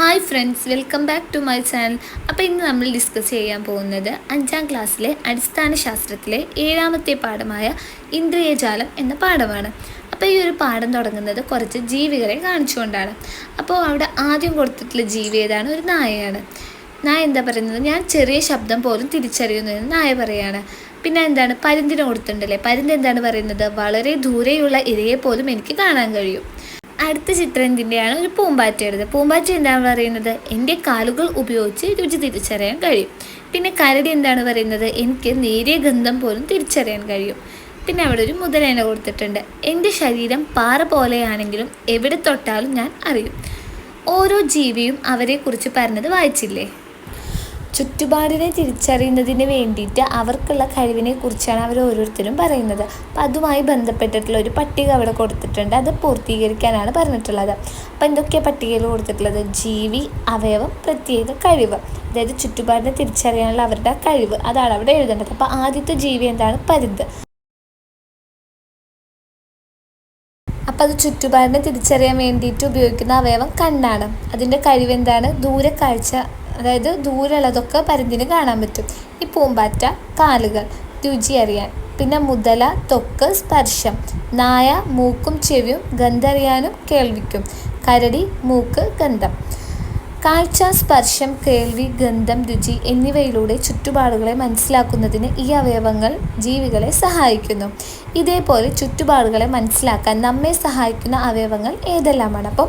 Hi friends welcome back to my channel. അപ്പോൾ ഇന്ന് നമ്മൾ ഡിസ്കസ് ചെയ്യാൻ പോകുന്നത് അഞ്ചാം ക്ലാസ്സിലെ അടിസ്ഥാന ശാസ്ത്രത്തിലെ ഏഴാമത്തെ പാഠമായ ഇന്ദ്രിയജാലം എന്ന പാഠമാണ്. അപ്പോൾ ഈ ഒരു പാഠം തുടങ്ങുന്നത് കുറച്ച് ജീവികളെ കാണിച്ചുകൊണ്ടാണ്. അപ്പോൾ അവിടെ ആദ്യം കൊടുത്തിട്ടുള്ള ജീവി ഏതാണ്? ഒരു നായയാണ്. നായ എന്താ പറയുന്നത്? ഞാൻ ചെറിയ ശബ്ദം പോലും തിരിച്ചറിയുന്നു എന്ന് നായ പറയാണ്. പിന്നെ എന്താണ്? പരുന്തിന് കൊടുത്തിട്ടുണ്ടല്ലേ? പരുന്ത് എന്താണ് പറയുന്നത്? വളരെ ദൂരെയുള്ള ഇരയെ പോലും എനിക്ക് കാണാൻ കഴിയും. അടുത്ത ചിത്രം എന്തിന്റെയാണ് ഒരു പൂമ്പാറ്റയുടേത് പൂമ്പാറ്റ എന്താണ് പറയുന്നത്? എന്റെ കാലുകൾ ഉപയോഗിച്ച് രുചി തിരിച്ചറിയാൻ കഴിയും. പിന്നെ കരടി എന്താണ് പറയുന്നത്? എനിക്ക് നേരിയ ഗന്ധം പോലും തിരിച്ചറിയാൻ കഴിയും. പിന്നെ അവിടെ ഒരു മുതലേന കൊടുത്തിട്ടുണ്ട്. എന്റെ ശരീരം പാറ പോലെയാണെങ്കിലും എവിടെ തൊട്ടാലും ഞാൻ അറിയും. ഓരോ ജീവിയും അവരെക്കുറിച്ച് പറഞ്ഞത് വായിച്ചില്ലേ? ചുറ്റുപാടിനെ തിരിച്ചറിയുന്നതിന് വേണ്ടിയിട്ട് അവർക്കുള്ള കഴിവിനെ കുറിച്ചാണ് അവർ ഓരോരുത്തരും പറയുന്നത്. അപ്പം അതുമായി ബന്ധപ്പെട്ടിട്ടുള്ള ഒരു പട്ടിക അവിടെ കൊടുത്തിട്ടുണ്ട്. അത് പൂർത്തീകരിക്കാനാണ് പറഞ്ഞിട്ടുള്ളത്. അപ്പം എന്തൊക്കെയാണ് പട്ടികയിൽ കൊടുത്തിട്ടുള്ളത്? ജീവി അവയവം പ്രത്യേക കഴിവ്. അതായത് ചുറ്റുപാടിനെ തിരിച്ചറിയാനുള്ള അവരുടെ കഴിവ്. അതാണ് അവിടെ എഴുതേണ്ടത്. അപ്പോൾ ആദ്യത്തെ ജീവി എന്താണ്? പരുന്ത്. അപ്പം അത് ചുറ്റുപാടിനെ തിരിച്ചറിയാൻ വേണ്ടിയിട്ട് ഉപയോഗിക്കുന്ന അവയവം കണ്ണാണ്. അതിന്റെ കഴിവെന്താണ് ദൂരക്കാഴ്ച അതായത് ദൂരെയുള്ളതൊക്കെ പരുന്തിന് കാണാൻ പറ്റും. ഈ പൂമ്പാറ്റ കാലുകൾ രുചി അറിയാൻ. പിന്നെ മുതല തൊക്ക് സ്പർശം. നായ മൂക്കും ചെവിയും ഗന്ധറിയാനും കേൾവിക്കും. കരടി മൂക്ക് ഗന്ധം. കാഴ്ച സ്പർശം കേൾവി ഗന്ധം രുചി എന്നിവയിലൂടെ ചുറ്റുപാടുകളെ മനസ്സിലാക്കുന്നതിന് ഈ അവയവങ്ങൾ ജീവികളെ സഹായിക്കുന്നു. ഇതേപോലെ ചുറ്റുപാടുകളെ മനസ്സിലാക്കാൻ നമ്മെ സഹായിക്കുന്ന അവയവങ്ങൾ ഏതെല്ലാമാണ്? അപ്പം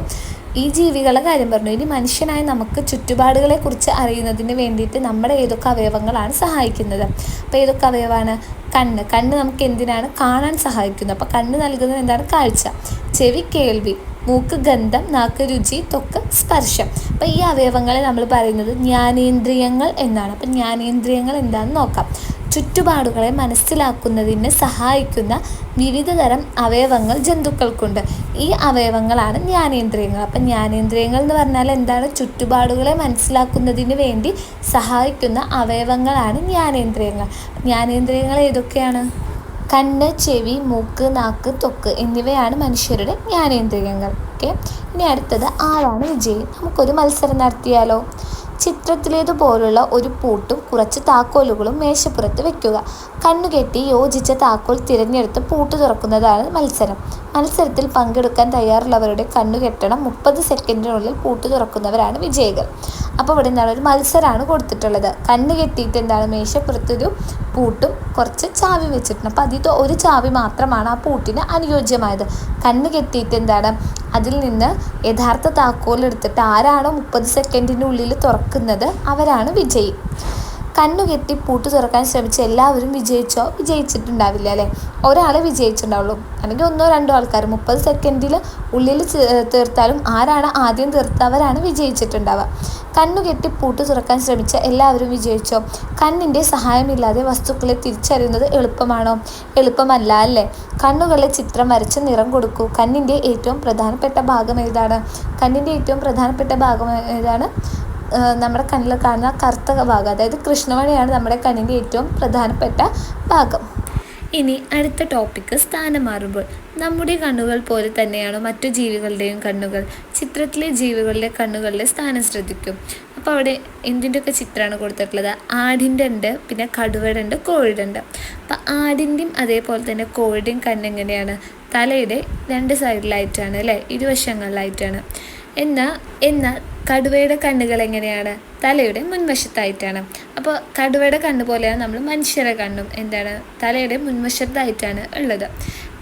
ഈ ജീവികളുടെ കാര്യം പറഞ്ഞു. ഇനി മനുഷ്യനായ നമുക്ക് ചുറ്റുപാടുകളെ കുറിച്ച് അറിയുന്നതിന് വേണ്ടിയിട്ട് നമ്മുടെ ഏതൊക്കെ അവയവങ്ങളാണ് സഹായിക്കുന്നത്? അപ്പോൾ ഏതൊക്കെ അവയവമാണ്? കണ്ണ്. കണ്ണ് നമുക്ക് എന്തിനാണ് കാണാൻ സഹായിക്കുന്നത്? അപ്പോൾ കണ്ണ് നൽകുന്നത് എന്താണ്? കാഴ്ച. ചെവി കേൾവി. മൂക്ക് ഗന്ധം. നാക്ക് രുചി. തൊക്ക് സ്പർശം. അപ്പോൾ ഈ അവയവങ്ങളെ നമ്മൾ പറയുന്നത് ജ്ഞാനേന്ദ്രിയങ്ങൾ എന്നാണ്. അപ്പം ജ്ഞാനേന്ദ്രിയങ്ങൾ എന്താണെന്ന് നോക്കാം. ചുറ്റുപാടുകളെ മനസ്സിലാക്കുന്നതിന് സഹായിക്കുന്ന വിവിധ തരം അവയവങ്ങൾ ജന്തുക്കൾക്കുണ്ട്. ഈ അവയവങ്ങളാണ് ജ്ഞാനേന്ദ്രിയങ്ങൾ. അപ്പം ജ്ഞാനേന്ദ്രിയങ്ങൾ എന്ന് പറഞ്ഞാൽ എന്താണ്? ചുറ്റുപാടുകളെ മനസ്സിലാക്കുന്നതിന് വേണ്ടി സഹായിക്കുന്ന അവയവങ്ങളാണ് ജ്ഞാനേന്ദ്രിയങ്ങൾ. ജ്ഞാനേന്ദ്രിയങ്ങൾ ഏതൊക്കെയാണ്? കണ്ണ് ചെവി മൂക്ക് നാക്ക് തൊക്ക് എന്നിവയാണ് മനുഷ്യരുടെ ജ്ഞാനേന്ദ്രിയങ്ങൾ. ഓക്കെ? ഇനി അടുത്തത് ആരാണ് വിജയി നമുക്കൊരു മത്സരം നടത്തിയാലോ? ചിത്രത്തിലേതുപോലുള്ള ഒരു പൂട്ടും കുറച്ച് താക്കോലുകളും മേശപ്പുറത്ത് വെക്കുക. കണ്ണുകെട്ടി യോജിച്ച താക്കോൽ തിരഞ്ഞെടുത്ത് പൂട്ട് തുറക്കുന്നതാണ് മത്സരം. മത്സരത്തിൽ പങ്കെടുക്കാൻ തയ്യാറുള്ളവരുടെ കണ്ണുകെട്ടണം മുപ്പത് സെക്കൻഡിനുള്ളിൽ പൂട്ട് തുറക്കുന്നവരാണ് വിജയികൾ. അപ്പോൾ ഇവിടെ എന്താണ് ഒരു മത്സരമാണ് കൊടുത്തിട്ടുള്ളത്. കണ്ണ് കെട്ടിയിട്ട് എന്താണ് മേശപ്പുറത്തൊരു പൂട്ടും കുറച്ച് ചാവി വെച്ചിട്ടുണ്ട്. അപ്പോൾ അതിൽ ഒരു ചാവി മാത്രമാണ് ആ പൂട്ടിന് അനുയോജ്യമായത്. കണ്ണ് കെട്ടിയിട്ട് എന്താണ് അതിൽ നിന്ന് യഥാർത്ഥ താക്കോൽ എടുത്തിട്ട് ആരാണോ മുപ്പത് സെക്കൻഡിനുള്ളിൽ തുറക്കുന്നത് അവരാണ് വിജയി. കണ്ണുകെട്ടി പൂട്ട് തുറക്കാൻ ശ്രമിച്ച എല്ലാവരും വിജയിച്ചോ വിജയിച്ചിട്ടുണ്ടാവില്ല അല്ലേ? ഒരാളെ വിജയിച്ചിട്ടുണ്ടാവുള്ളൂ. അല്ലെങ്കിൽ ഒന്നോ രണ്ടോ ആൾക്കാർ മുപ്പത് സെക്കൻഡിൽ ഉള്ളിൽ തീർത്താലും ആരാണ് ആദ്യം തീർത്തവരാണ് വിജയിച്ചിട്ടുണ്ടാവുക. കണ്ണുകെട്ടി പൂട്ട് തുറക്കാൻ ശ്രമിച്ച എല്ലാവരും വിജയിച്ചോ കണ്ണിന്റെ സഹായമില്ലാതെ വസ്തുക്കളെ തിരിച്ചറിയുന്നത് എളുപ്പമാണോ? എളുപ്പമല്ല അല്ലേ? കണ്ണുകളെ ചിത്രം വരച്ച് നിറം കൊടുക്കൂ. കണ്ണിന്റെ ഏറ്റവും പ്രധാനപ്പെട്ട ഭാഗം ഏതാണ്? കണ്ണിന്റെ ഏറ്റവും പ്രധാനപ്പെട്ട ഭാഗം ഏതാണ്? നമ്മുടെ കണ്ണിൽ കാണുന്ന കറുത്ത ഭാഗം അതായത് കൃഷ്ണമണിയാണ് നമ്മുടെ കണ്ണിന്റെ ഏറ്റവും പ്രധാനപ്പെട്ട ഭാഗം. ഇനി അടുത്ത ടോപ്പിക്ക് സ്ഥാനം മാറുമ്പോൾ നമ്മുടെ കണ്ണുകൾ പോലെ തന്നെയാണ് മറ്റു ജീവികളുടെയും കണ്ണുകൾ. ചിത്രത്തിലെ ജീവികളുടെ കണ്ണുകളുടെ സ്ഥാനം ശ്രദ്ധിക്കും. അപ്പോൾ അവിടെ എന്തിന്റെയൊക്കെ ചിത്രമാണ് കൊടുത്തിട്ടുള്ളത്? ആടിന്റെ ഉണ്ട് പിന്നെ കടുവയുടെ ഉണ്ട് കോഴിയുടെ ഉണ്ട് അപ്പോൾ ആടിന്റെയും അതേപോലെ തന്നെ കോഴിയുടെയും കണ്ണെങ്ങനെയാണ് തലയുടെ രണ്ട് സൈഡിലായിട്ടാണ് അല്ലേ? ഇരുവശങ്ങളിലായിട്ടാണ്. എന്നാൽ എന്നാൽ കടുവയുടെ കണ്ണുകൾ എങ്ങനെയാണ്? തലയുടെ മുൻവശത്തായിട്ടാണ്. അപ്പോൾ കടുവയുടെ കണ്ണ് പോലെയാണ് നമ്മൾ മനുഷ്യരെ കണ്ണും. എന്താണ്? തലയുടെ മുൻവശത്തായിട്ടാണ് ഉള്ളത്.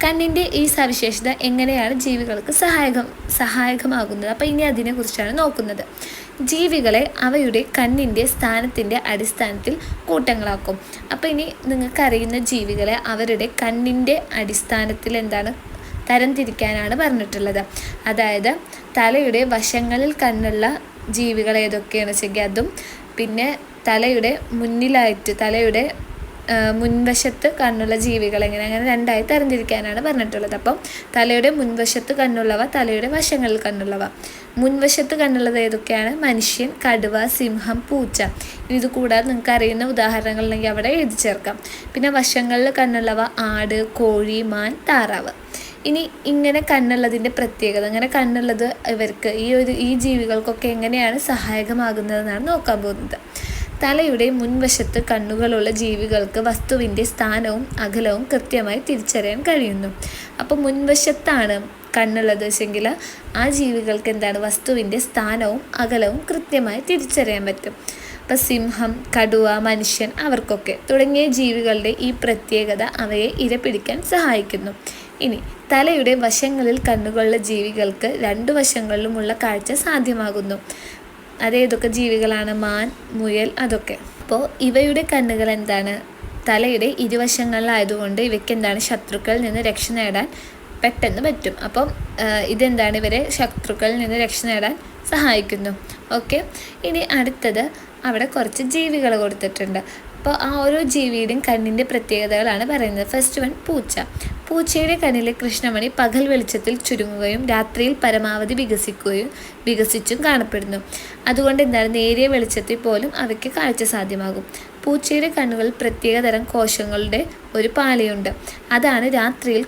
കണ്ണിന്റെ ഈ സവിശേഷത എങ്ങനെയാണ് ജീവികൾക്ക് സഹായകം സഹായകമാകുന്നത്? അപ്പോൾ ഇനി അതിനെക്കുറിച്ചാണ് നോക്കുന്നത്. ജീവികളെ അവയുടെ കണ്ണിന്റെ സ്ഥാനത്തിന്റെ അടിസ്ഥാനത്തിൽ കൂട്ടങ്ങളാക്കും. അപ്പോൾ ഇനി നിങ്ങൾക്കറിയുന്ന ജീവികളെ അവരുടെ കണ്ണിന്റെ അടിസ്ഥാനത്തിൽ എന്താണ്? തരംതിരിക്കാനാണ് പറഞ്ഞിട്ടുള്ളത്. അതായത് തലയുടെ വശങ്ങളിൽ കണ്ണുള്ള ജീവികൾ ഏതൊക്കെയാണെന്ന് വെച്ചെങ്കിൽ അതും പിന്നെ തലയുടെ മുന്നിലായിട്ട് തലയുടെ മുൻവശത്ത് കണ്ണുള്ള ജീവികൾ എങ്ങനെ അങ്ങനെ രണ്ടായി തരംതിരിക്കാനാണ് പറഞ്ഞിട്ടുള്ളത്. അപ്പം തലയുടെ മുൻവശത്ത് കണ്ണുള്ളവ തലയുടെ വശങ്ങളിൽ കണ്ണുള്ളവ. മുൻവശത്ത് കണ്ണുള്ളത് ഏതൊക്കെയാണ്? മനുഷ്യൻ കടുവ സിംഹം പൂച്ച. ഇത് കൂടാതെ നിങ്ങൾക്ക് അറിയുന്ന ഉദാഹരണങ്ങളുണ്ടെങ്കിൽ അവിടെ എഴുതി ചേർക്കാം. പിന്നെ വശങ്ങളിൽ കണ്ണുള്ളവ ആട് കോഴി മാൻ താറാവ്. ഇനി ഇങ്ങനെ കണ്ണുള്ളതിന്റെ പ്രത്യേകത അങ്ങനെ കണ്ണുള്ളത് ഇവർക്ക് ഈ ഒരു ഈ ജീവികൾക്കൊക്കെ എങ്ങനെയാണ് സഹായകമാകുന്നതെന്നാണ് നോക്കാൻ പോകുന്നത്. തലയുടെ മുൻവശത്ത് കണ്ണുകളുള്ള ജീവികൾക്ക് വസ്തുവിന്റെ സ്ഥാനവും അകലവും കൃത്യമായി തിരിച്ചറിയാൻ കഴിയുന്നു. അപ്പോൾ മുൻവശത്താണ് കണ്ണുള്ളത് വെച്ചെങ്കിൽ ആ ജീവികൾക്ക് എന്താണ്? വസ്തുവിന്റെ സ്ഥാനവും അകലവും കൃത്യമായി തിരിച്ചറിയാൻ പറ്റും. ഇപ്പം സിംഹം കടുവ മനുഷ്യൻ അവർക്കൊക്കെ തുടങ്ങിയ ജീവികളുടെ ഈ പ്രത്യേകത അവയെ ഇരപിടിക്കാൻ സഹായിക്കുന്നു. ഇനി തലയുടെ വശങ്ങളിൽ കണ്ണുകളുള്ള ജീവികൾക്ക് രണ്ടു വശങ്ങളിലുമുള്ള കാഴ്ച സാധ്യമാകുന്നു. അതേതൊക്കെ ജീവികളാണ്. മാൻ മുയൽ അതൊക്കെ. അപ്പോൾ ഇവയുടെ കണ്ണുകൾ എന്താണ്? തലയുടെ ഇരുവശങ്ങളിലായതുകൊണ്ട് ഇവയ്ക്ക് എന്താണ്? ശത്രുക്കളിൽ നിന്ന് രക്ഷ നേടാൻ പെട്ടെന്ന് പറ്റും. അപ്പം ഇതെന്താണ്? ഇവരെ ശത്രുക്കളിൽ നിന്ന് രക്ഷ നേടാൻ സഹായിക്കുന്നു. ഓക്കെ. ഇനി അടുത്തത് അവിടെ കുറച്ച് ജീവികൾ കൊടുത്തിട്ടുണ്ട്. അപ്പോൾ ആ ഓരോ ജീവിയുടെയും കണ്ണിന്റെ പ്രത്യേകതകളാണ് പറയുന്നത്. ഫസ്റ്റ് വൺ പൂച്ച. പൂച്ചയുടെ കണ്ണിലെ കൃഷ്ണമണി പകൽ വെളിച്ചത്തിൽ ചുരുങ്ങുകയും രാത്രിയിൽ പരമാവധി വികസിക്കുകയും വികസിച്ചും കാണപ്പെടുന്നു. അതുകൊണ്ട് എന്താണ്? നേരിയ വെളിച്ചത്തിൽ പോലും അവയ്ക്ക് കാഴ്ച സാധ്യമാകും. പൂച്ചയുടെ കണ്ണുകളിൽ പ്രത്യേകതരം കോശങ്ങളുടെ ഒരു പാലയുണ്ട് അതാണ് രാത്രിയിൽ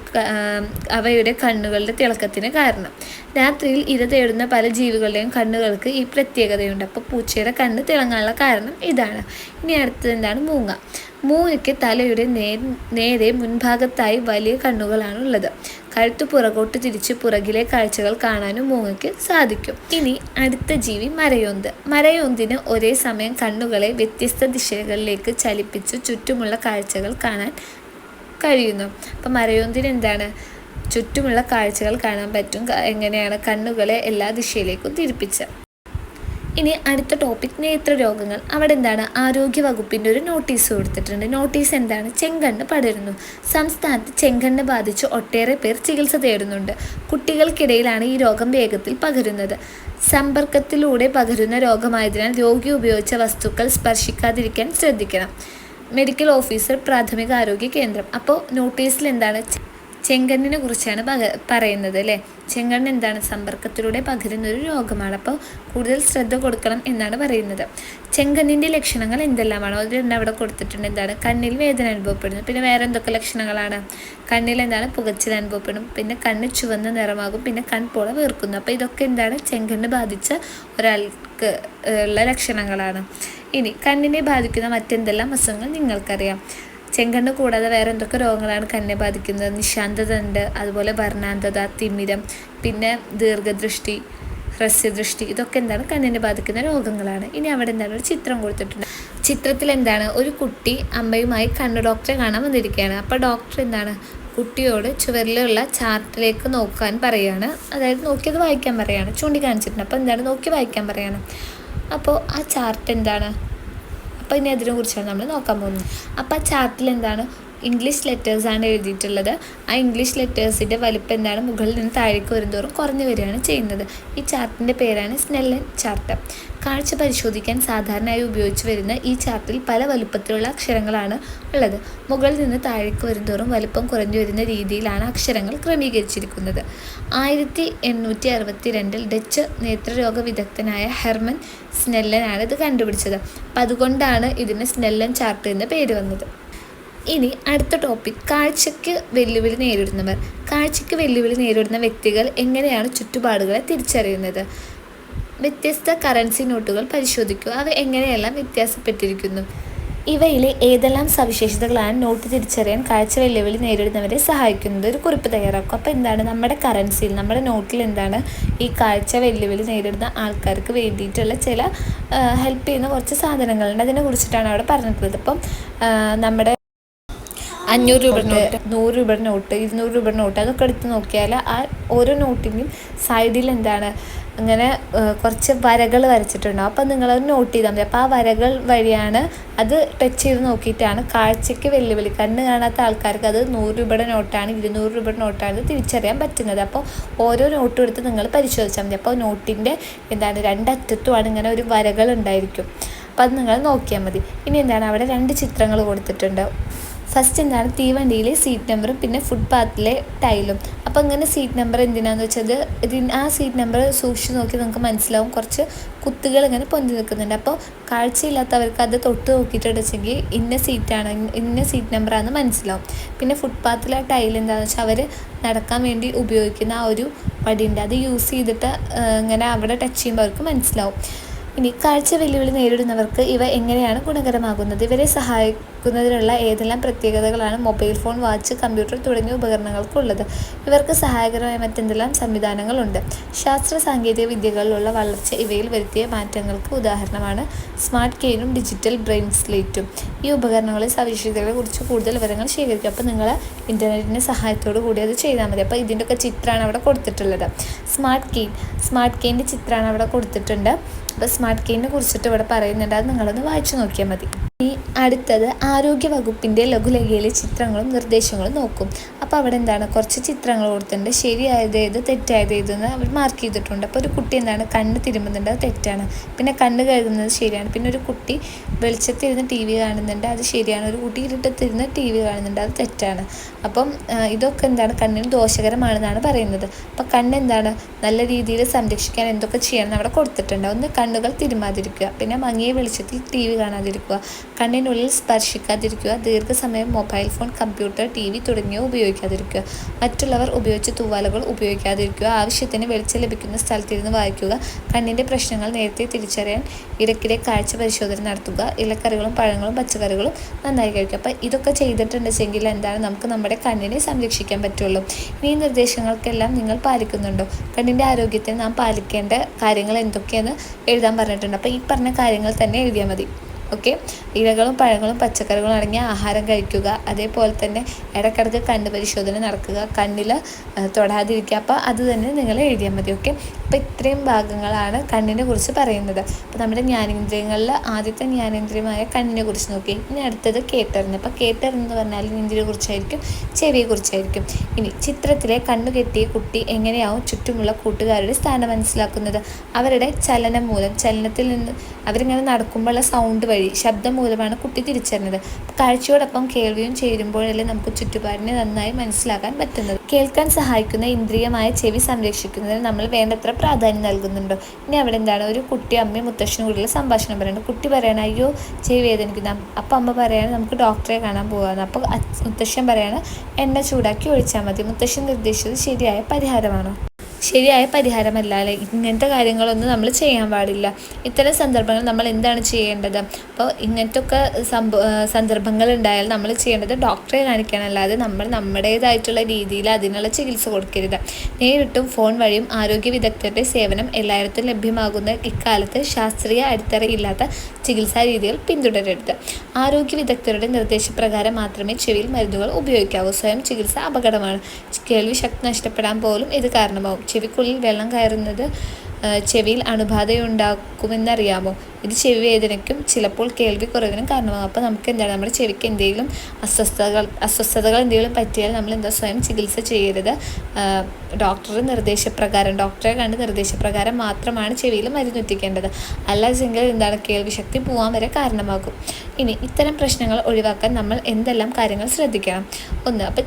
അവയുടെ കണ്ണുകളുടെ തിളക്കത്തിന് കാരണം. രാത്രിയിൽ ഇര തേടുന്ന പല ജീവികളുടെയും കണ്ണുകൾക്ക് ഈ പ്രത്യേകതയുണ്ട്. അപ്പോൾ പൂച്ചയുടെ കണ്ണ് തിളങ്ങാനുള്ള കാരണം ഇതാണ്. ഇനി അടുത്തത് എന്താണ്? മൂങ്ങ. മൂങ്ങയ്ക്ക് തലയുടെ നേരെ മുൻഭാഗത്തായി വലിയ കണ്ണുകളാണ് ഉള്ളത് കഴുത്ത് പുറകോട്ട് തിരിച്ച് പുറകിലെ കാഴ്ചകൾ കാണാനും മൂങ്ങയ്ക്ക് സാധിക്കും. ഇനി അടുത്ത ജീവി മരയോന്ത്. മരയോന്തിന് ഒരേ സമയം കണ്ണുകളെ വ്യത്യസ്ത ദിശകളിലേക്ക് ചലിപ്പിച്ച് ചുറ്റുമുള്ള കാഴ്ചകൾ കാണാൻ കഴിയുന്നു. അപ്പം മരയോന്തിന് എന്താണ്? ചുറ്റുമുള്ള കാഴ്ചകൾ കാണാൻ പറ്റും. എങ്ങനെയാണ് കണ്ണുകളെ എല്ലാ ദിശയിലേക്കും തിരിപ്പിച്ച് ഇനി അടുത്ത ടോപ്പിക് നേത്ര രോഗങ്ങൾ. അവിടെ എന്താണ് ആരോഗ്യ വകുപ്പിന്റെ ഒരു നോട്ടീസ് കൊടുത്തിട്ടുണ്ട്. നോട്ടീസ് എന്താണ്? ചെങ്കണ്ണ് പടരുന്നു. സംസ്ഥാനത്ത് ചെങ്കണ്ണ് ബാധിച്ച് ഒട്ടേറെ പേർ ചികിത്സ തേടുന്നുണ്ട്. കുട്ടികൾക്കിടയിലാണ് ഈ രോഗം വേഗത്തിൽ പകരുന്നത്. സമ്പർക്കത്തിലൂടെ പകരുന്ന രോഗമായതിനാൽ രോഗി ഉപയോഗിച്ച വസ്തുക്കൾ സ്പർശിക്കാതിരിക്കാൻ ശ്രദ്ധിക്കണം. മെഡിക്കൽ ഓഫീസർ പ്രാഥമിക ആരോഗ്യ കേന്ദ്രം. അപ്പോൾ നോട്ടീസിൽ എന്താണ്? ചെങ്കണ്ണിനെ കുറിച്ചാണ് പക പറയുന്നത് അല്ലേ? ചെങ്കണ്ണ് എന്താണ്? സമ്പർക്കത്തിലൂടെ പകരുന്ന ഒരു രോഗമാണ്. അപ്പോൾ കൂടുതൽ ശ്രദ്ധ കൊടുക്കണം എന്നാണ് പറയുന്നത്. ചെങ്കണ്ണിന്റെ ലക്ഷണങ്ങൾ എന്തെല്ലാമാണ്? എന്തെല്ലാമാണോ അതിലുണ്ട് അവിടെ കൊടുത്തിട്ടുണ്ട്. എന്താണ്? കണ്ണിൽ വേദന അനുഭവപ്പെടുന്നു. പിന്നെ വേറെ എന്തൊക്കെ ലക്ഷണങ്ങളാണ്? കണ്ണിൽ എന്താണ്? പുകച്ചിൽ അനുഭവപ്പെടും പിന്നെ കണ്ണ് ചുവന്ന നിറമാകും. പിന്നെ കൺപോള വീർക്കുന്നു. അപ്പോൾ ഇതൊക്കെ എന്താണ്? ചെങ്കണ്ണ് ബാധിച്ച ഒരാൾക്ക് ഉള്ള ലക്ഷണങ്ങളാണ്. ഇനി കണ്ണിനെ ബാധിക്കുന്ന മറ്റെന്തെല്ലാം അസുഖങ്ങൾ നിങ്ങൾക്കറിയാം? ചെങ്കണ്ണ് കൂടാതെ വേറെ എന്തൊക്കെ രോഗങ്ങളാണ് കണ്ണിനെ ബാധിക്കുന്നത്? നിശാന്തത ഉണ്ട് അതുപോലെ വർണാന്തത തിമിരം പിന്നെ ദീർഘദൃഷ്ടി ഹ്രസ്യദൃഷ്ടി ഇതൊക്കെ എന്താണ് കണ്ണിനെ ബാധിക്കുന്ന രോഗങ്ങളാണ്. ഇനി അവിടെ എന്താണ് ഒരു ചിത്രം കൊടുത്തിട്ടുണ്ട്. ചിത്രത്തിൽ എന്താണ്? ഒരു കുട്ടി അമ്മയുമായി കണ്ണ് ഡോക്ടറെ കാണാൻ വന്നിരിക്കുകയാണ്. അപ്പോൾ ഡോക്ടർ എന്താണ്? കുട്ടിയോട് ചുവരിലുള്ള ചാർട്ടിലേക്ക് നോക്കാൻ പറയുകയാണ് അതായത് നോക്കിയത് വായിക്കാൻ പറയുകയാണ് ചൂണ്ടിക്കാണിച്ചിട്ടുണ്ട്. അപ്പോൾ എന്താണ്? നോക്കി വായിക്കാൻ പറയുകയാണ് അപ്പോൾ ആ ചാർട്ട് എന്താണ്? അപ്പോൾ ഇനി അതിനെക്കുറിച്ചാണ് നമ്മൾ നോക്കാൻ പോകുന്നത്. അപ്പോൾ ആ ചാർട്ടിൽ എന്താണ്? ഇംഗ്ലീഷ് ലെറ്റേഴ്സാണ് എഴുതിയിട്ടുള്ളത്. ആ ഇംഗ്ലീഷ് ലെറ്റേഴ്സിന്റെ വലിപ്പം എന്താണ്? മുകളിൽ നിന്ന് താഴേക്ക് വരുന്തോറും കുറഞ്ഞു വരികയാണ് ചെയ്യുന്നത്. ഈ ചാർട്ടിന്റെ പേരാണ് സ്നെല്ലൻ ചാർട്ട് കാഴ്ച പരിശോധിക്കാൻ സാധാരണയായി ഉപയോഗിച്ച് വരുന്ന ഈ ചാർട്ടിൽ പല വലുപ്പത്തിലുള്ള അക്ഷരങ്ങളാണ് ഉള്ളത്. മുകളിൽ നിന്ന് താഴേക്ക് വരുന്തോറും വലുപ്പം കുറഞ്ഞു വരുന്ന രീതിയിലാണ് അക്ഷരങ്ങൾ ക്രമീകരിച്ചിരിക്കുന്നത്. ആയിരത്തി എണ്ണൂറ്റി അറുപത്തി രണ്ടിൽ ഡച്ച് നേത്രരോഗ വിദഗ്ധനായ ഹെർമൻ സ്നെല്ലനാണ് ഇത് കണ്ടുപിടിച്ചത്. അപ്പം അതുകൊണ്ടാണ് ഇതിന് സ്നെല്ലൻ ചാർട്ട് എന്ന പേര് വന്നത്. ഇനി അടുത്ത ടോപ്പിക് കാഴ്ചയ്ക്ക് വെല്ലുവിളി നേരിടുന്നവർ. കാഴ്ചയ്ക്ക് വെല്ലുവിളി നേരിടുന്ന വ്യക്തികൾ എങ്ങനെയാണ് ചുറ്റുപാടുകളെ തിരിച്ചറിയുന്നത്? വ്യത്യസ്ത കറൻസി നോട്ടുകൾ പരിശോധിക്കുക. അവ എങ്ങനെയെല്ലാം വ്യത്യാസപ്പെട്ടിരിക്കുന്നു? ഇവയിലെ ഏതെല്ലാം സവിശേഷതകളാണ് നോട്ട് തിരിച്ചറിയാൻ കാഴ്ച വെല്ലുവിളി നേരിടുന്നവരെ സഹായിക്കുന്നത്? ഒരു കുറിപ്പ് തയ്യാറാക്കും അപ്പോൾ എന്താണ്? നമ്മുടെ കറൻസിയിൽ നമ്മുടെ നോട്ടിൽ എന്താണ് ഈ കാഴ്ച വെല്ലുവിളി നേരിടുന്ന ആൾക്കാർക്ക് വേണ്ടിയിട്ടുള്ള ചില ഹെൽപ്പ് ചെയ്യുന്ന കുറച്ച് സാധനങ്ങളുണ്ട്. അതിനെ കുറിച്ചിട്ടാണ് അവിടെ പറഞ്ഞിട്ടുള്ളത്. അപ്പം നമ്മുടെ അഞ്ഞൂറ് രൂപ നോട്ട് നൂറ് രൂപ നോട്ട് ഇരുന്നൂറ് രൂപ നോട്ട് അതൊക്കെ എടുത്ത് നോക്കിയാൽ ആ ഓരോ നോട്ടിന്റെയും സൈഡിൽ എന്താണ് അങ്ങനെ കുറച്ച് വരകൾ വരച്ചിട്ടുണ്ടാവും. അപ്പോൾ നിങ്ങളത് നോട്ട് ചെയ്താൽ മതി. അപ്പോൾ ആ വരകൾ വഴിയാണ് അത് ടച്ച് ചെയ്ത് നോക്കിയിട്ടാണ് കാഴ്ചയ്ക്ക് വെല്ലുവിളി. കണ്ണ് കാണാത്ത ആൾക്കാർക്ക് അത് നൂറ് രൂപയുടെ നോട്ടാണ് ഇരുന്നൂറ് രൂപയുടെ നോട്ടാണ് തിരിച്ചറിയാൻ പറ്റുന്നത്. അപ്പോൾ ഓരോ നോട്ടും എടുത്ത് നിങ്ങൾ പരിശോധിച്ചാൽ മതി. അപ്പോൾ നോട്ടിന്റെ എന്താണ് രണ്ടറ്റത്തുമാണ് ഇങ്ങനെ ഒരു വരകൾ ഉണ്ടായിരിക്കും. അപ്പോൾ അത് നിങ്ങൾ നോക്കിയാൽ മതി. ഇനി എന്താണ് അവിടെ രണ്ട് ചിത്രങ്ങൾ കൊടുത്തിട്ടുണ്ട്. ഫസ്റ്റ് എന്താണ് തീവണ്ടിയിലെ സീറ്റ് നമ്പറും പിന്നെ ഫുട്പാത്തിലെ ടൈലും അപ്പോൾ അങ്ങനെ സീറ്റ് നമ്പർ എന്തിനാന്ന് വെച്ചത്? ഇതിന് ആ സീറ്റ് നമ്പർ സൂക്ഷിച്ച് നോക്കി നമുക്ക് മനസ്സിലാവും. കുറച്ച് കുത്തുകൾ ഇങ്ങനെ പൊന്തി നിൽക്കുന്നുണ്ട്. അപ്പോൾ കാഴ്ചയില്ലാത്തവർക്ക് അത് തൊട്ട് നോക്കിയിട്ട് വെച്ചെങ്കിൽ ഇന്ന സീറ്റാണ് ഇന്ന സീറ്റ് നമ്പറാണെന്ന് മനസ്സിലാവും. പിന്നെ ഫുട്പാത്തിലെ ടൈൽ എന്താണെന്ന് വെച്ചാൽ അവർ നടക്കാൻ വേണ്ടി ഉപയോഗിക്കുന്ന ആ ഒരു വടിയുണ്ട്. അത് യൂസ് ചെയ്തിട്ട് ഇങ്ങനെ അവിടെ ടച്ച് ചെയ്യുമ്പോൾ അവർക്ക് മനസ്സിലാവും. ഇനി കാഴ്ച വെല്ലുവിളി നേരിടുന്നവർക്ക് ഇവ എങ്ങനെയാണ് ഗുണകരമാകുന്നത്? ഇവരെ സഹായിക്കുന്നതിനുള്ള ഏതെല്ലാം പ്രത്യേകതകളാണ് മൊബൈൽ ഫോൺ വാച്ച് കമ്പ്യൂട്ടർ തുടങ്ങിയ ഉപകരണങ്ങൾക്കുള്ളത്. ഇവർക്ക് സഹായകരമായ മറ്റെന്തെല്ലാം സംവിധാനങ്ങളുണ്ട്? ശാസ്ത്ര സാങ്കേതിക വിദ്യകളിലുള്ള വളർച്ച ഇവയിൽ വരുത്തിയ മാറ്റങ്ങൾക്ക് ഉദാഹരണമാണ് സ്മാർട്ട് കെയിനും ഡിജിറ്റൽ ബ്രെയിൻ സ്ലേറ്റും. ഈ ഉപകരണങ്ങളെ സവിശേഷതകളെ കുറിച്ച് കൂടുതൽ വിവരങ്ങൾ ശേഖരിക്കും അപ്പോൾ നിങ്ങൾ ഇന്റർനെറ്റിന്റെ സഹായത്തോടു കൂടി അത് ചെയ്താൽ മതി. അപ്പോൾ ഇതിന്റെയൊക്കെ ചിത്രമാണ് അവിടെ കൊടുത്തിട്ടുള്ളത്. സ്മാർട്ട് കെയിൻ സ്മാർട്ട് കെയിന്റെ ചിത്രമാണ് അവിടെ കൊടുത്തിട്ടുണ്ട്. അപ്പോൾ സ്മാർട്ട് കെയിനെ കുറിച്ചിട്ട് ഇവിടെ പറയുന്നുണ്ട്. അത് നിങ്ങളൊന്ന് വായിച്ചു നോക്കിയാൽ മതി. ഇനി അടുത്തത് ആരോഗ്യ വകുപ്പിന്റെ ലഘുലേഖയിലെ ചിത്രങ്ങളും നിർദ്ദേശങ്ങളും നോക്കും. അപ്പോൾ അവിടെ എന്താണ്? കുറച്ച് ചിത്രങ്ങൾ കൊടുത്തിട്ടുണ്ട്. ശരിയായത് ഏത് തെറ്റായത് ഏതെന്ന് അവർ മാർക്ക് ചെയ്തിട്ടുണ്ട്. അപ്പോൾ ഒരു കുട്ടി എന്താണ്? കണ്ണ് തിരുമ്പുന്നുണ്ട്. അത് തെറ്റാണ്. പിന്നെ കണ്ണ് കഴുകുന്നത് ശരിയാണ്. പിന്നെ ഒരു കുട്ടി വെളിച്ചത്തിരുന്ന് ടി വി കാണുന്നുണ്ട്. അത് ശരിയാണ്. ഒരു കുട്ടി ഇരുട്ടത്തിരുന്ന് ടി വി കാണുന്നുണ്ട്. അത് തെറ്റാണ്. അപ്പം ഇതൊക്കെ എന്താണ്? കണ്ണിന് ദോഷകരമാണെന്നാണ് പറയുന്നത്. അപ്പോൾ കണ്ണെന്താണ് നല്ല രീതിയിൽ സംരക്ഷിക്കാൻ എന്തൊക്കെ ചെയ്യണം അവിടെ കൊടുത്തിട്ടുണ്ട്. ഒന്ന് കണ്ണുകൾ തിരുമാതിരിക്കുക പിന്നെ മങ്ങിയ വെളിച്ചത്തിൽ ടി വി കാണാതിരിക്കുക. കണ്ണിനുള്ളിൽ സ്പർശിക്കാതിരിക്കുക ദീർഘസമയം mobile phone computer T V തുടങ്ങിയവ ഉപയോഗിക്കാതിരിക്കുക. മറ്റുള്ളവർ ഉപയോഗിച്ച തൂവാലകൾ ഉപയോഗിക്കാതിരിക്കുക. ആവശ്യത്തിന് വെളിച്ചം ലഭിക്കുന്ന സ്ഥലത്തിരുന്ന് വായിക്കുക. കണ്ണിന്റെ പ്രശ്നങ്ങൾ നേരത്തെ തിരിച്ചറിയാൻ ഇടയ്ക്കിടെ കാഴ്ച പരിശോധന നടത്തുക. ഇലക്കറികളും പഴങ്ങളും പച്ചക്കറികളും നന്നായി കഴിക്കുക. അപ്പോൾ ഇതൊക്കെ ചെയ്തിട്ടുണ്ടെങ്കിൽ എന്താണ് നമുക്ക് നമ്മുടെ കണ്ണിനെ സംരക്ഷിക്കാൻ പറ്റുള്ളൂ. ഈ നിർദ്ദേശങ്ങൾക്കെല്ലാം നിങ്ങൾ പാലിക്കുന്നുണ്ടോ? കണ്ണിന്റെ ആരോഗ്യത്തെ നാം പാലിക്കേണ്ട കാര്യങ്ങൾ എന്തൊക്കെയെന്ന് എഴുതാൻ പറഞ്ഞിട്ടുണ്ട്. അപ്പോൾ ഈ പറഞ്ഞ കാര്യങ്ങൾ തന്നെ എഴുതിയാൽ മതി. ഓക്കെ ഇലകളും പഴങ്ങളും പച്ചക്കറികളും അടങ്ങിയ ആഹാരം കഴിക്കുക. അതേപോലെ തന്നെ ഇടക്കിടക്ക് കണ്ണ് പരിശോധന നടക്കുക. കണ്ണിൽ തൊടാതിരിക്കുക. അപ്പോൾ അത് തന്നെ നിങ്ങൾ എഴുതിയാൽ മതി. ഓക്കെ അപ്പോൾ ഇത്രയും ഭാഗങ്ങളാണ് കണ്ണിനെ കുറിച്ച് പറയുന്നത്. അപ്പോൾ നമ്മുടെ ജ്ഞാനേന്ദ്രിയങ്ങളിൽ ആദ്യത്തെ ജ്ഞാനേന്ദ്രിയമായ കണ്ണിനെ കുറിച്ച് നോക്കി. ഇനി അടുത്തത് കേട്ടറിഞ്ഞ്. അപ്പോൾ കേട്ടറിഞ്ഞെന്ന് പറഞ്ഞാൽ ഇന്ത്യയെ കുറിച്ചായിരിക്കും ചെവിയെ കുറിച്ചായിരിക്കും. ഇനി ചിത്രത്തിലെ കണ്ണു കെട്ടിയ കുട്ടി എങ്ങനെയാവും ചുറ്റുമുള്ള കൂട്ടുകാരുടെ സ്ഥാനം മനസ്സിലാക്കുന്നത്? അവരുടെ ചലനം മൂലം. ചലനത്തിൽ നിന്ന് അവരിങ്ങനെ നടക്കുമ്പോഴുള്ള സൗണ്ട് വഴി ശബ്ദം മൂലമാണ് കുട്ടി തിരിച്ചറിഞ്ഞത്. കാഴ്ചയോടൊപ്പം കേൾവിയും ചേരുമ്പോഴല്ലേ നമുക്ക് ചുറ്റുപാടിനെ നന്നായി മനസ്സിലാക്കാൻ പറ്റുന്നത്. കേൾക്കാൻ സഹായിക്കുന്ന ഇന്ദ്രിയമായ ചെവി സംരക്ഷിക്കുന്നതിന് നമ്മൾ വേണ്ടത്ര പ്രാധാന്യം നൽകുന്നുണ്ടോ? ഇനി അവിടെ എന്താണ്? ഒരു കുട്ടി അമ്മയും മുത്തശ്ശനും കൂടിയുള്ള സംഭാഷണം പറയുന്നത് കുട്ടി പറയണം അയ്യോ ചെവി വേദനിക്കുന്ന. അപ്പം അമ്മ പറയാണ് നമുക്ക് ഡോക്ടറെ കാണാൻ പോകാമെന്ന്. അപ്പോൾ മുത്തശ്ശൻ പറയാണ് എണ്ണ ചൂടാക്കി ഒഴിച്ചാൽ മതി. മുത്തശ്ശൻ നിർദ്ദേശിച്ചത് ശരിയായ പരിഹാരമാണോ? ശരിയായ പരിഹാരമല്ല അല്ലെ? ഇങ്ങനത്തെ കാര്യങ്ങളൊന്നും നമ്മൾ ചെയ്യാൻ പാടില്ല. ഇത്തരം സന്ദർഭങ്ങൾ നമ്മൾ എന്താണ് ചെയ്യേണ്ടത്? അപ്പോൾ ഇങ്ങനത്തെ ഒക്കെ സന്ദർഭങ്ങൾ ഉണ്ടായാൽ നമ്മൾ ചെയ്യേണ്ടത് ഡോക്ടറെ കാണിക്കണം. അല്ലാതെ നമ്മൾ നമ്മുടേതായിട്ടുള്ള രീതിയിൽ അതിനുള്ള ചികിത്സ കൊടുക്കരുത്. നേരിട്ടും ഫോൺ വഴിയും ആരോഗ്യ വിദഗ്ധരുടെ സേവനം എല്ലായിടത്തും ലഭ്യമാകുന്ന ഇക്കാലത്ത് ശാസ്ത്രീയ അടിത്തറയില്ലാത്ത ചികിത്സാ രീതികൾ പിന്തുടരരുത്. ആരോഗ്യ വിദഗ്ധരുടെ നിർദ്ദേശപ്രകാരം മാത്രമേ ചെവിയിൽ മരുന്നുകൾ ഉപയോഗിക്കാവൂ. സ്വയം ചികിത്സ അപകടമാണ്. കേൾവി ശക്തി നഷ്ടപ്പെടാൻ പോലും ഇത് കാരണമാവും. ചെവിക്കുള്ളിൽ വെള്ളം കയറുന്നത് ചെവിയിൽ അണുബാധയുണ്ടാക്കുമെന്നറിയാമോ? ഇത് ചെവി വേദനയ്ക്കും ചിലപ്പോൾ കേൾവി കുറവിനും കാരണമാകും. അപ്പോൾ നമുക്ക് എന്താണ്? നമ്മുടെ ചെവിക്ക് എന്തെങ്കിലും അസ്വസ്ഥതകൾ അസ്വസ്ഥതകൾ എന്തെങ്കിലും പറ്റിയാൽ നമ്മൾ എന്താ? സ്വയം ചികിത്സ ചെയ്യരുത്. ഡോക്ടറുടെ നിർദ്ദേശപ്രകാരം ഡോക്ടറെ കണ്ട് നിർദ്ദേശപ്രകാരം മാത്രമാണ് ചെവിയിൽ മരുന്നെത്തിക്കേണ്ടത് അല്ലാതെങ്കിൽ എന്താണ്? കേൾവി ശക്തി പോകാൻ വരെ കാരണമാകും. ഇനി ഇത്തരം പ്രശ്നങ്ങൾ ഒഴിവാക്കാൻ നമ്മൾ എന്തെല്ലാം കാര്യങ്ങൾ ശ്രദ്ധിക്കണം? ഒന്ന് അപ്പം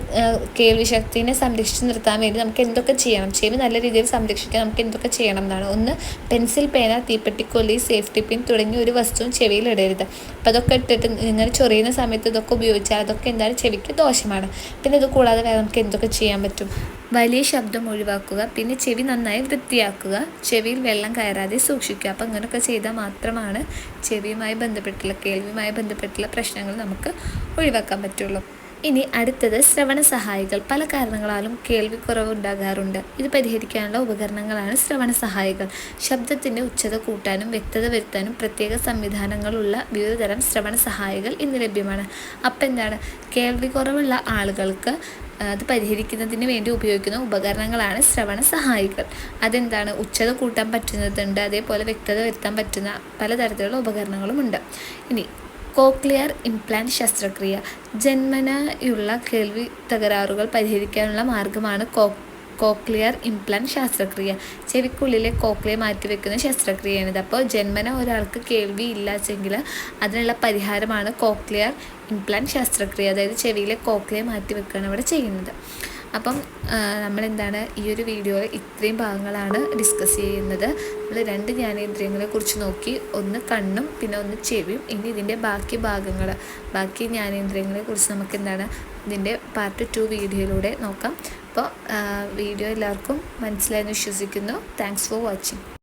കേൾവി ശക്തിനെ സംരക്ഷിച്ച് നിർത്താൻ വേണ്ടി നമുക്ക് എന്തൊക്കെ ചെയ്യണം? ചെവി നല്ല രീതിയിൽ സംരക്ഷിക്കാൻ നമുക്ക് എന്തൊക്കെ ചെയ്യണം എന്നാണ്? ഒന്ന് പെൻസിൽ പേന തീപ്പെട്ടിക്കൊല്ലി സേഫ്റ്റി പിൻ തുടങ്ങിയ ഒരു വസ്തുവും ചെവിയിൽ ഇടരുത് അപ്പം അതൊക്കെ ഇട്ടിട്ട് നിങ്ങൾ ചൊറിയുന്ന സമയത്ത് ഇതൊക്കെ ഉപയോഗിച്ചാൽ അതൊക്കെ എന്താണ് ചെവിക്ക് ദോഷമാണ്. പിന്നെ ഇത് കൂടാതെ വേറെ നമുക്ക് എന്തൊക്കെ ചെയ്യാൻ പറ്റും? വലിയ ശബ്ദം ഒഴിവാക്കുക പിന്നെ ചെവി നന്നായി വൃത്തിയാക്കുക ചെവിയിൽ വെള്ളം കയറാതെ സൂക്ഷിക്കുക. അപ്പം അങ്ങനെയൊക്കെ ചെയ്താൽ മാത്രമാണ് ചെവിയുമായി ബന്ധപ്പെട്ടുള്ള കേൾവിയുമായി ബന്ധപ്പെട്ടുള്ള പ്രശ്നങ്ങൾ നമുക്ക് ഒഴിവാക്കാൻ പറ്റുള്ളൂ. ഇനി അടുത്തത് ശ്രവണ സഹായികൾ. പല കാരണങ്ങളാലും കേൾവിക്കുറവ് ഉണ്ടാകാറുണ്ട് ഇത് പരിഹരിക്കാനുള്ള ഉപകരണങ്ങളാണ് ശ്രവണ സഹായികൾ. ശബ്ദത്തിന്റെ ഉച്ചത കൂട്ടാനും വ്യക്തത വരുത്താനും പ്രത്യേക സംവിധാനങ്ങളുള്ള വിവിധതരം ശ്രവണ സഹായികൾ ഇന്ന് ലഭ്യമാണ്. അപ്പം എന്താണ്? കേൾവിക്കുറവുള്ള ആളുകൾക്ക് അത് പരിഹരിക്കുന്നതിന് വേണ്ടി ഉപയോഗിക്കുന്ന ഉപകരണങ്ങളാണ് ശ്രവണ സഹായികൾ. അതെന്താണ്? ഉച്ചത കൂട്ടാൻ പറ്റുന്നതുണ്ട് അതേപോലെ വ്യക്തത വരുത്താൻ പറ്റുന്ന പലതരത്തിലുള്ള ഉപകരണങ്ങളുമുണ്ട്. ഇനി കോക്ലിയർ ഇംപ്ലാന്റ് ശസ്ത്രക്രിയ. ജന്മനയുള്ള കേൾവി തകരാറുകൾ പരിഹരിക്കാനുള്ള മാർഗമാണ് കോ കോക്ലിയർ ഇംപ്ലാന്റ് ശസ്ത്രക്രിയ. ചെവിക്കുള്ളിലെ കോക്ലിയ മാറ്റിവെക്കുന്ന ശസ്ത്രക്രിയയാണിത്. അപ്പോൾ ജന്മന ഒരാൾക്ക് കേൾവി ഇല്ലാച്ചെങ്കിൽ അതിനുള്ള പരിഹാരമാണ് കോക്ലിയർ ഇംപ്ലാന്റ് ശസ്ത്രക്രിയ. അതായത് ചെവിയിലെ കോക്ലിയ മാറ്റിവെക്കുകയാണ് ഇവിടെ ചെയ്യുന്നത്. അപ്പം നമ്മളെന്താണ് ഈ ഒരു വീഡിയോയിൽ ഇത്രയും ഭാഗങ്ങളാണ് ഡിസ്കസ് ചെയ്യുന്നത്. നമ്മൾ രണ്ട് ജ്ഞാനേന്ദ്രിയങ്ങളെ കുറിച്ച് നോക്കി ഒന്ന് കണ്ണും പിന്നെ ഒന്ന് ചെവിയും. ഇനി ഇതിന്റെ ബാക്കി ഭാഗങ്ങൾ ബാക്കി ജ്ഞാനേന്ദ്രിയങ്ങളെ കുറിച്ച് നമുക്ക് എന്താണ് ഇതിന്റെ പാർട്ട് ടു വീഡിയോയിലൂടെ നോക്കാം. അപ്പോൾ വീഡിയോ എല്ലാവർക്കും മനസ്സിലായെന്ന് വിശ്വസിക്കുന്നു. Thanks for watching